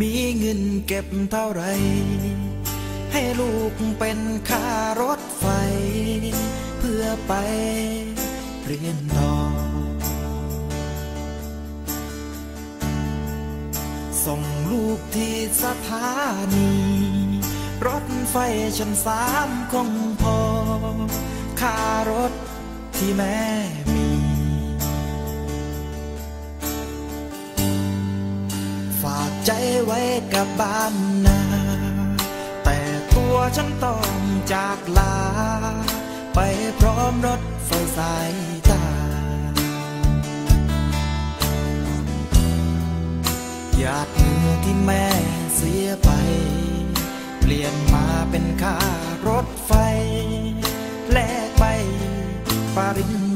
มีเงินเก็บเท่าไร ให้ลูกเป็นค่ารถไฟ เพื่อไปเรียนต่อ ส่งลูกที่สถานี รถไฟชั้นสามคงพอค่ารถที่แม่ ใจไว้กับบ้านนา แต่ตัวฉันต้องจากลา ไปพร้อมรถไฟสายตา หยาดเหงื่อที่แม่เสียไป เปลี่ยนมาเป็นค่ารถไฟ แลกไปปริญ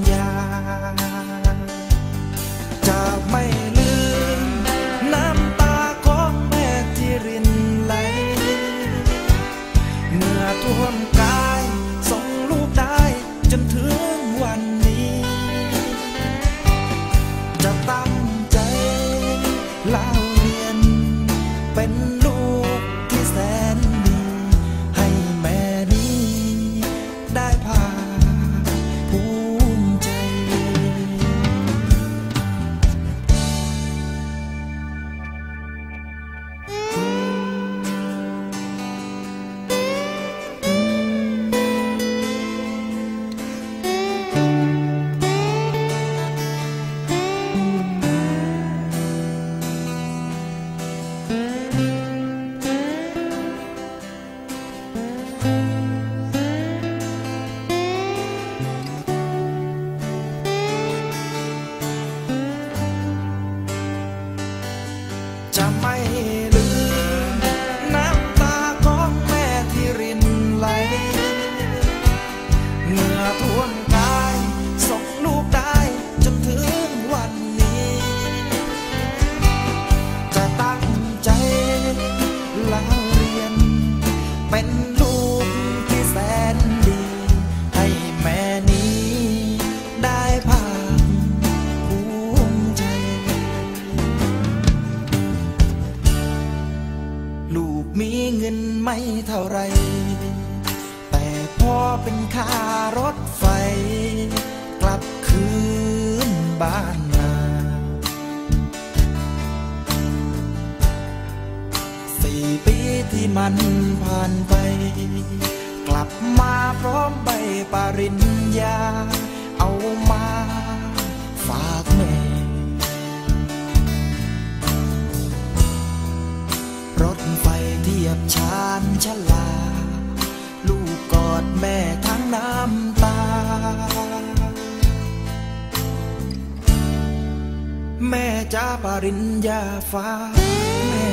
ท่วมกัน จะไม่ลืม น้ำตาของแม่ที่รินไหลเมื่อท่วมกายส่งลูกได้จนถึงวันนี้ จะตั้งใจเล่าเรียนเป็น ไม่เท่าไร แต่พอเป็นค่ารถไฟ กลับคืนบ้านนาสี่ปีที่มันผ่านไป กลับมาพร้อมใบปริญญา เอามา ฉลาลูกกอดแม่ทั้งน้ำตา แม่จ้าปริญญาฟ้าแม่